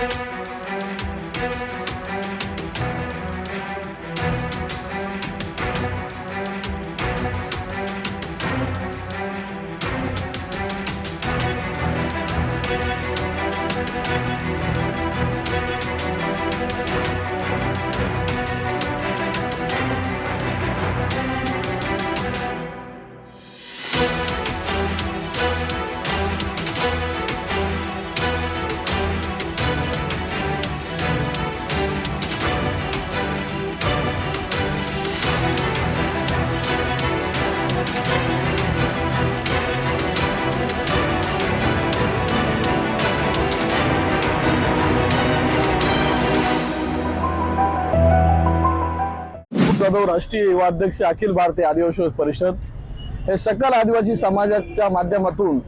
Müzik Jadhav राष्ट्रीय युवा अध्यक्ष अखिल भारतीय आदिवासी परिषद. हे सकल आदिवासी समाजाच्या माध्यमातून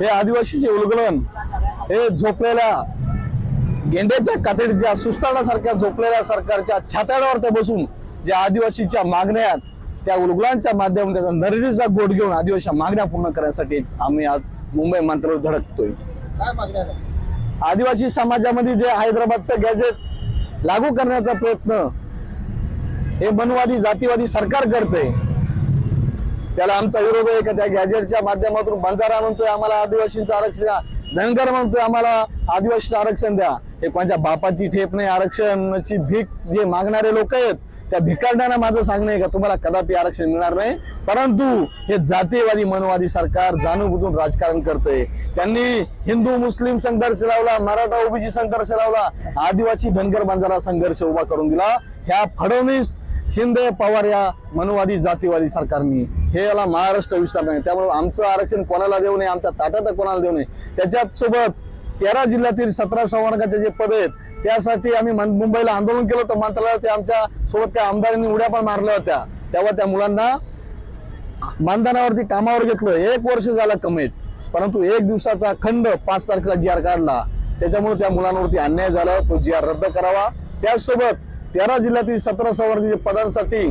हे आदिवासीचे उलगलन हे झोपलेल्या गेंड्याच्या कातडीच्या सुस्ताडासारख्या झोपलेल्या सरकारच्या छाताड्यावर ते बसून ज्या आदिवासीच्या मागण्या आहेत त्या उलगलांच्या माध्यमातून त्याचा नरडीचा गोट घेऊन आदिवासी मागण्या पूर्ण करण्यासाठी आम्ही आज मुंबई मंत्रालय धडकतोय? आदिवासी समाजामध्ये जे हैदराबादचं गॅजेट लागू करण्याचा प्रयत्न हे मनवादी जातीवादी सरकार करते त्याला आमचा विरोध आहे का त्या गॅजेटच्या माध्यमातून बंजारा म्हणतोय आम्हाला आदिवासींचं आरक्षण द्या धनगर म्हणतोय आम्हाला आदिवासीचं आरक्षण द्या हे कोणत्या बापाची ठेप नाही आरक्षणाची भीक जे मागणारे लोक आहेत त्या भिकारड्यांना माझं सांगणं आहे का तुम्हाला कदापि आरक्षण मिळणार नाही. परंतु हे जातीयवादी मनवादी सरकार जाणूनबुजून राजकारण करतंय. त्यांनी हिंदू मुस्लिम संघर्ष लावला मराठा ओबीसी संघर्ष लावला आदिवासी धनगर बंजारा संघर्ष उभा करून दिला. ह्या फडणवीस शिंदे पवार या मनवादी जातीवादी सरकारनी. हे याला महाराष्ट्र विसर नाही. त्यामुळे आमचं आरक्षण कोणाला देऊ नये? आमच्या ताटात कोणाला देऊ नये? त्याच्यात सोबत तेरा जिल्ह्यातील सतरा संवर्गाचे जे पद आहेत त्यासाठी आम्ही मुंबईला आंदोलन केलं होतं. मंत्रालयात ते आमच्यासोबत त्या आमदारांनी उड्या पण मारल्या होत्या. तेव्हा त्या मुलांना मानधनावरती कामावर घेतलं. एक वर्ष झालं कमीत. परंतु एक दिवसाचा खंड पाच तारखेला जी आर काढला. त्याच्यामुळे त्या मुलांवरती अन्याय झाला. तो जी आर रद्द करावा. त्याचसोबत तेरा जिल्ह्यातील सतरा संवर्गीय पदांसाठी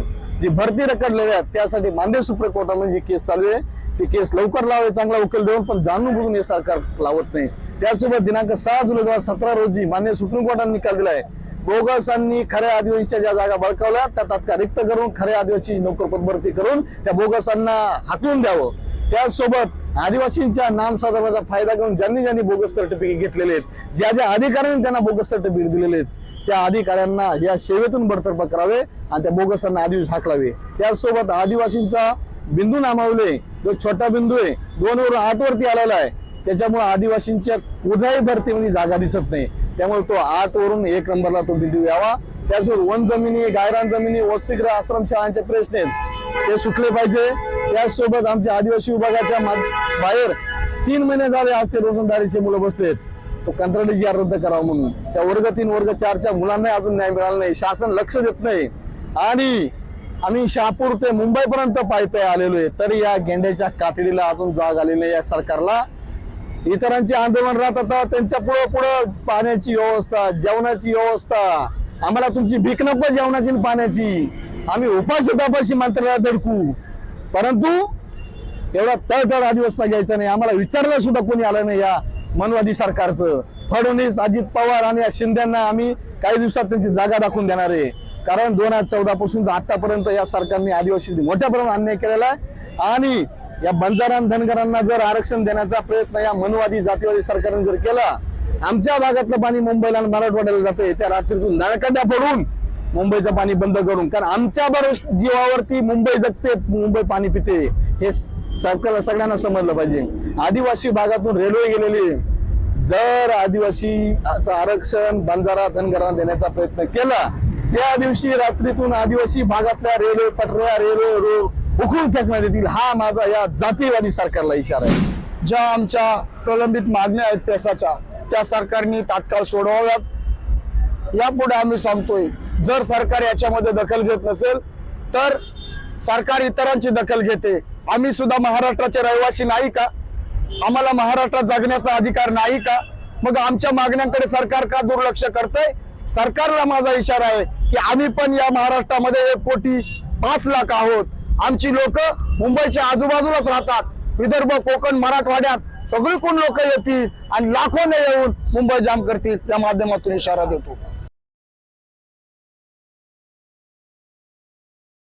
जी भरती रखडलेल्या आहेत त्यासाठी मान्य सुप्रीम कोर्टामध्ये जी केस चालू आहे ती केस लवकर लावावी चांगला उकेल देऊन पण जाणून बुजून हे सरकार लावत नाही. त्यासोबत दिनांक सहा जुलै दोन हजार सतरा रोजी मान्य सुप्रीम कोर्टाने निकाल दिलाय बोगसांनी खऱ्या आदिवासीच्या ज्या जागा बळकावल्या त्या तात्काळ रिक्त करून खऱ्या आदिवासी नोकर भरती करून त्या बोगसांना हाकलून द्यावं. त्यासोबत आदिवासींच्या नाम साधर्माचा फायदा घेऊन ज्यांनी ज्यांनी बोगस सर्टिफिकेट घेतलेले आहेत ज्या ज्या अधिकाऱ्यांनी त्यांना बोगस सर्टिफिकेट दिलेले आहेत त्या अधिकाऱ्यांना या सेवेतून बडतर्फ करावे आणि त्या बोगसांना आदिवासी हाकलावे. त्यासोबत आदिवासींचा बिंदू नामावले जो छोटा बिंदू आहे दोन वरून आठ वरती आलेला आहे. त्याच्यामुळे आदिवासींच्या कुठल्याही भरतीमध्ये जागा दिसत नाही. त्यामुळे तो आठ वरून एक नंबरला तो बिंदू यावा. त्याचबरोबर वन जमिनी गायरान जमिनी वसतिगृह आश्रम शाळांचे प्रश्न आहेत. ते सुटले पाहिजे. त्याचसोबत आमच्या आदिवासी विभागाच्या बाहेर तीन महिने झाले आज ते रोजंदारीचे मुलं बसलेत. तो कंत्राटी जी रद्द करावा म्हणून. त्या वर्ग तीन वर्ग चारच्या मुलांना अजून न्याय मिळाला नाही. शासन लक्ष देत नाही. आणि आम्ही शहापूर ते मुंबईपर्यंत पायी पायी आलेलो आहे. तरी या गेंड्याच्या कातडीला अजून जाग आलेली या सरकारला. इतरांचे आंदोलन राहतात त्यांच्या पुढं पुढं पाण्याची व्यवस्था जेवणाची व्यवस्था. आम्हाला तुमची भीक नको जेवणाची आणि पाण्याची. आम्ही उपाशी तापाशी मंत्र्याला धडकू. परंतु एवढा तळतळ आदिवासी घ्यायचा नाही. आम्हाला विचारलं सुद्धा कोणी आलं नाही या मनवादी सरकारचं. फडणवीस अजित पवार आणि या शिंद्यांना आम्ही काही दिवसात त्यांची जागा दाखवून देणार आहे. कारण दोन हजार चौदा पासून तर आतापर्यंत या सरकारने आदिवासी मोठ्या प्रमाणात अन्याय केलेला आहे. आणि या बंजारा धनगरांना जर आरक्षण देण्याचा प्रयत्न या मनवादी जातीवादी सरकारने जर केला आमच्या भागातलं पाणी मुंबईला आणि मराठवाड्याला जाते त्या रात्रीतून नळकड्या पडून मुंबईचं पाणी बंद करून. कारण आमच्या बरोबर जीवावरती मुंबई जगते मुंबई पाणी पिते हे सरकारला सगळ्यांना समजलं पाहिजे. आदिवासी भागातून रेल्वे गेलेली जर आदिवासी आरक्षण बंजारा धनगरांना देण्याचा प्रयत्न केला त्या दिवशी रात्रीतून आदिवासी भागातल्या रेल्वे पटऱ्या रेल्वे रोड उखळून फेकण्यात येतील हा माझा या जातीवादी सरकारला इशारा आहे. ज्या आमच्या प्रलंबित मागण्या आहेत पेसाच्या त्या सरकारने तात्काळ सोडवाव्यात. यापुढे आम्ही सांगतोय जर सरकार याच्यामध्ये दखल घेत नसेल तर सरकार इतरांची दखल घेते. आम्ही सुद्धा महाराष्ट्राचे रहिवासी नाही का? आम्हाला महाराष्ट्रात जगण्याचा अधिकार नाही का? मग आमच्या मागण्यांकडे सरकार का दुर्लक्ष करतंय? सरकारला माझा इशारा आहे की आम्ही पण या महाराष्ट्रामध्ये एक कोटी पाच लाख आहोत. आमची लोक मुंबईच्या आजूबाजूलाच राहतात. विदर्भ कोकण मराठवाड्यात सगळी कोण लोक येतील आणि लाखोने येऊन मुंबई जाम करतील. या माध्यमातून इशारा देतो.